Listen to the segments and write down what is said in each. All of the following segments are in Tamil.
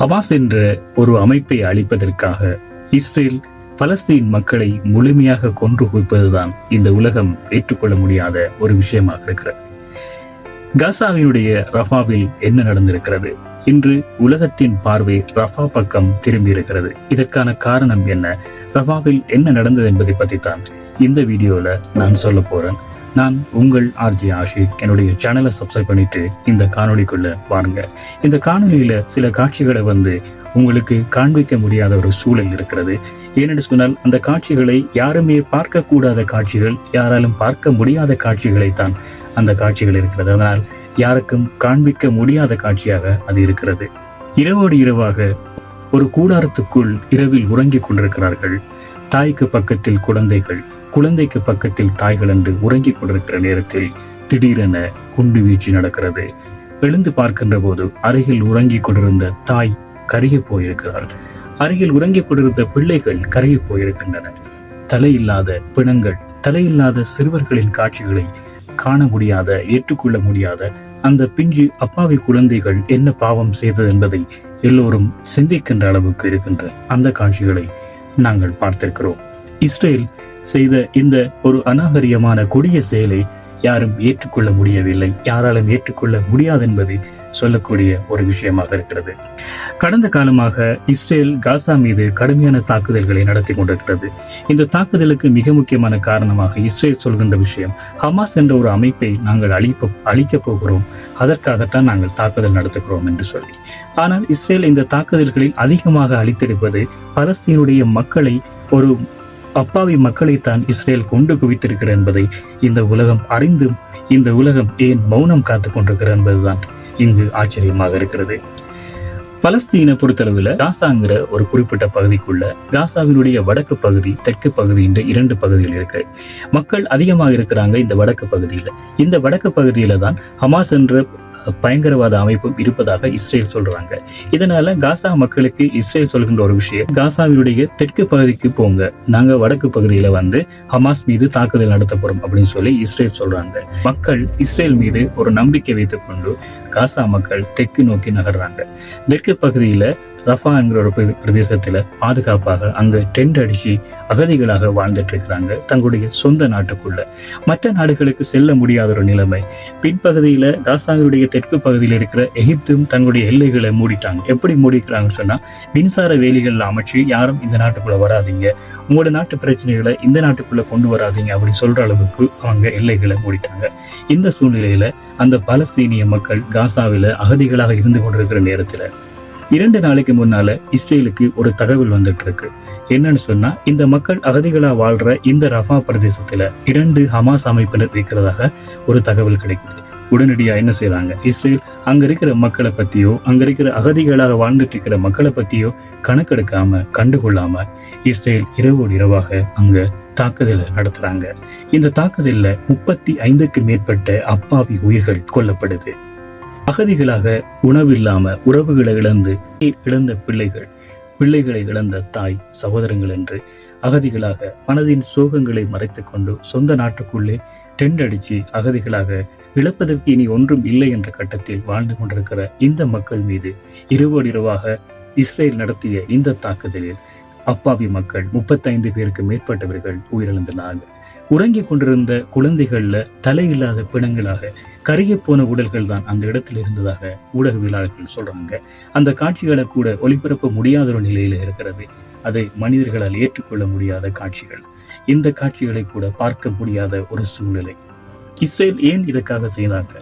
ஹமாஸ் என்ற ஒரு அமைப்பை அழிப்பதற்காக இஸ்ரேல் பலஸ்தீன் மக்களை முழுமையாக கொன்று குவிப்பதுதான் இந்த உலகம் ஏற்றுக்கொள்ள முடியாத ஒரு விஷயமாக இருக்கிறது. காசாவினுடைய ரஃபாவில் என்ன நடந்திருக்கிறது? இன்று உலகத்தின் பார்வை ரஃபா பக்கம் திரும்பி இருக்கிறது. இதற்கான காரணம் என்ன? ரஃபாவில் என்ன நடந்தது என்பதை பற்றி தான் இந்த வீடியோல நான் சொல்ல போறேன். நான் உங்கள் ஆர்ஜி ஆஷிக். என்னுடைய சேனலை சப்ஸ்கிரைப் பண்ணிட்டு இந்த காணொலிக்குள்ள பாருங்க இந்த காணொலியில சில காட்சிகளை வந்து உங்களுக்கு காண்பிக்க முடியாத ஒரு சூழல் இருக்கிறது. ஏனென்று சொன்னால் அந்த காட்சிகளை யாருமே பார்க்கக்கூடாத காட்சிகள் யாராலும் பார்க்க முடியாத காட்சிகளை தான் அந்த காட்சிகள் இருக்கிறது. அதனால் யாருக்கும் காண்பிக்க முடியாத காட்சியாக அது இருக்கிறது. இரவோடு இரவாக ஒரு கூடாரத்துக்குள் இரவில் உறங்கிக் கொண்டிருக்கிறார்கள். தாய்க்கு பக்கத்தில் குழந்தைகள் குழந்தைக்கு பக்கத்தில் தாய்கள் என்று உறங்கிக் கொண்டிருக்கிற நேரத்தில் திடீரென குண்டு வீழ்ச்சி நடக்கிறது. எழுந்து பார்க்கின்ற போது அருகில் உறங்கிக் கொண்டிருந்த தாய் கருகி போயிருக்கிறாள். அருகில் உறங்கிக் கொண்டிருந்த பிள்ளைகள் கருகி போயிருக்கின்றன. தலையில்லாத பிணங்கள் தலையில்லாத சிறுவர்களின் காட்சிகளை காண முடியாத ஏற்றுக்கொள்ள முடியாத அந்த பிஞ்சு அப்பாவி குழந்தைகள் என்ன பாவம் செய்தது என்பதை எல்லோரும் சிந்திக்கின்ற அளவுக்கு இருக்கின்ற அந்த காட்சிகளை நாங்கள் பார்த்திருக்கிறோம். இஸ்ரேல் செய்த இந்த ஒரு அநாகரியமான கொடிய செயலை யாரும் ஏற்றுக்கொள்ள முடியவில்லை. யாராலும் ஏற்றுக்கொள்ள முடியாது என்பதை சொல்லக்கூடிய ஒரு விஷயமாக இருக்கிறது. கடந்த காலமாக இஸ்ரேல் காசா மீது கடுமையான தாக்குதல்களை நடத்தி கொண்டிருக்கிறது. இந்த தாக்குதலுக்கு மிக முக்கியமான காரணமாக இஸ்ரேல் சொல்கின்ற விஷயம் ஹமாஸ் என்ற ஒரு அமைப்பை நாங்கள் அழிப்ப அழிக்கப் போகிறோம். அதற்காகத்தான் நாங்கள் தாக்குதல் நடத்துகிறோம் என்று சொல்லி. ஆனால் இஸ்ரேல் இந்த தாக்குதல்களில் அதிகமாக அழித்திருப்பது பலஸ்தீனுடைய மக்களை ஒரு அப்பாவி மக்களைத்தான் இஸ்ரேல் கொண்டு குவித்திருக்கிறது என்பதை இந்த உலகம் அறிந்தும் இந்த உலகம் ஏன் மௌனம் காத்து கொண்டிருக்கிறது என்பதுதான் இங்கு ஆச்சரியமாக இருக்கிறது. பலஸ்தீனை பொறுத்தளவில் காசாங்கிற ஒரு குறிப்பிட்ட பகுதிக்குள்ள காசாவினுடைய வடக்கு பகுதி தெற்கு பகுதி என்ற இரண்டு பகுதிகள் இருக்கு. மக்கள் அதிகமாக இருக்கிறாங்க இந்த வடக்கு பகுதியில். இந்த வடக்கு பகுதியில தான் ஹமாஸ் என்ற பயங்கரவாத அமைப்பும் இருப்பதாக இஸ்ரேல் சொல்றாங்க. இதனால காசா மக்களுக்கு இஸ்ரேல் சொல்கின்ற ஒரு விஷயம் காசாவினுடைய தெற்கு பகுதிக்கு போங்க. நாங்க வடக்கு பகுதியில வந்து ஹமாஸ் மீது தாக்குதல் நடத்த போறோம் அப்படின்னு சொல்லி இஸ்ரேல் சொல்றாங்க. மக்கள் இஸ்ரேல் மீது ஒரு நம்பிக்கை வைத்துக் கொண்டு காசா மக்கள் தெற்கு நோக்கி நகர்றாங்க. தெற்கு பகுதியில ரஃபா என்கிற ஒரு பிரதேசத்தில் பாதுகாப்பாக அங்கே டென்ட் அடிச்சு அகதிகளாக வாழ்ந்துட்டு இருக்கிறாங்க தங்களுடைய சொந்த நாட்டுக்குள்ள. மற்ற நாடுகளுக்கு செல்ல முடியாத ஒரு நிலைமை. பின்பகுதியில் காசாவினுடைய தெற்கு பகுதியில் இருக்கிற எகிப்தும் தங்களுடைய எல்லைகளை மூடிட்டாங்க. எப்படி மூடிக்கிறாங்கன்னு சொன்னால் மின்சார வேலிகள் அமைச்சு யாரும் இந்த நாட்டுக்குள்ளே வராதீங்க. உங்களோட நாட்டு பிரச்சனைகளை இந்த நாட்டுக்குள்ளே கொண்டு வராதீங்க அப்படி சொல்கிற அளவுக்கு அவங்க எல்லைகளை மூடிட்டாங்க. இந்த சூழ்நிலையில் அந்த பலஸ்தீனிய மக்கள் காசாவில் அகதிகளாக இருந்து கொண்டிருக்கிற நேரத்தில் இரண்டு நாளைக்கு முன்னால இஸ்ரேலுக்கு ஒரு தகவல் வந்துட்டு இருக்கு என்னன்னு சொன்னா இந்த மக்கள் அகதிகளா வாழ்ற இந்த ரஃபா பிரதேசத்துல இரண்டு ஹமாஸ் அமைப்பினர் இருக்கிறதாக ஒரு தகவல் கிடைக்குது. உடனடியா என்ன செய்யறாங்க இஸ்ரேல் அங்க இருக்கிற மக்களை பத்தியோ அங்க இருக்கிற அகதிகளாக வாழ்ந்துட்டு இருக்கிற மக்களை பத்தியோ கணக்கெடுக்காம கண்டுகொள்ளாம இஸ்ரேல் இரவோடு இரவாக அங்க தாக்குதலை நடத்துறாங்க. இந்த தாக்குதல்ல முப்பத்தி ஐந்துக்கு மேற்பட்ட அப்பாவி உயிர்கள் கொல்லப்படுது. அகதிகளாக உணவில்லாம உறவுகளை இழந்து இழந்த பிள்ளைகள் பிள்ளைகளை இழந்த தாய் சகோதரங்கள் என்று அகதிகளாக மனதின் சோகங்களை மறைத்துக் கொண்டு சொந்த நாட்டுக்குள்ளே டெண்ட் அடித்து அகதிகளாக இழப்பதற்கு இனி ஒன்றும் இல்லை என்ற கட்டத்தில் வாழ்ந்து கொண்டிருக்கிற இந்த மக்கள் மீது இரவோடிரவாக இஸ்ரேல் நடத்திய இந்த தாக்குதலில் அப்பாவி மக்கள் முப்பத்தைந்து பேருக்கு மேற்பட்டவர்கள் உயிரிழந்தனாங்க உறங்கிக் கொண்டிருந்த குழந்தைகள்ல தலையில்லாத பிணங்களாக கருகி போன உடல்கள் தான் அந்த இடத்தில் இருந்ததாக ஊடகவியலாளர்கள் சொல்றாங்க. அந்த காட்சிகளை கூட ஒளிபரப்ப முடியாத ஒரு நிலையில இருக்கிறது. அதை மனிதர்களால் ஏற்றுக்கொள்ள முடியாத காட்சிகள். இந்த காட்சிகளை கூட பார்க்க முடியாத ஒரு சூழ்நிலை. இஸ்ரேல் ஏன் இதற்காக செய்தாங்க?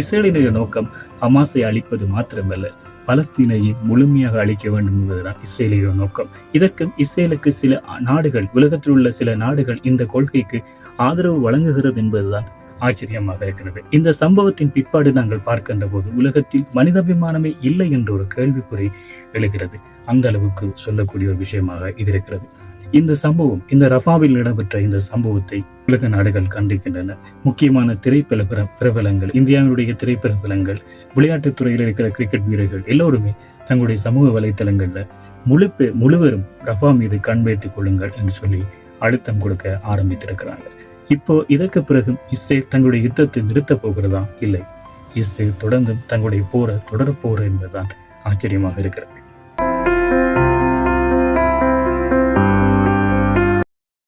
இஸ்ரேலினுடைய நோக்கம் ஹமாஸை அழிப்பது மாத்திரமல்ல பலஸ்தீனையை முழுமையாக அழிக்க வேண்டும் என்பதுதான் இஸ்ரேலிய நோக்கம். இதற்கு இஸ்ரேலுக்கு சில நாடுகள் உலகத்தில் உள்ள சில நாடுகள் இந்த கொள்கைக்கு ஆதரவு வழங்குகிறது என்பதுதான் ஆச்சரியமாக இருக்கிறது. இந்த சம்பவத்தின் பிற்பாடு நாங்கள் பார்க்கின்ற போது உலகத்தில் மனிதாபிமானமே இல்லை என்ற ஒரு கேள்விக்குறி எழுகிறது. அந்த அளவுக்கு சொல்லக்கூடிய ஒரு விஷயமாக இது இருக்கிறது. இந்த சம்பவம் இந்த ரஃபாவில் இடம்பெற்ற இந்த சம்பவத்தை உலக நாடுகள் கண்டிக்கின்றன. முக்கியமான திரைப்பல பிரபலங்கள் இந்தியாவினுடைய திரைப்பிரபலங்கள் விளையாட்டுத் துறையில் இருக்கிற கிரிக்கெட் வீரர்கள் எல்லோருமே தங்களுடைய சமூக வலைத்தளங்கள்ல முழு முழுவரும் ரஃபா மீது கண் வைத்துக் கொள்ளுங்கள் என்று சொல்லி அழுத்தம் கொடுக்க ஆரம்பித்திருக்கிறாங்க இப்போ இதற்கு பிறகு இஸ்ரேல் தங்களுடைய யுத்தத்தை நிறுத்தப் போகிறதா? இல்லை. இஸ்ரேல் தொடர்ந்தும் தங்களுடைய போரை தொடரப்போகிற என்பதுதான் ஆச்சரியமாக இருக்கிறது.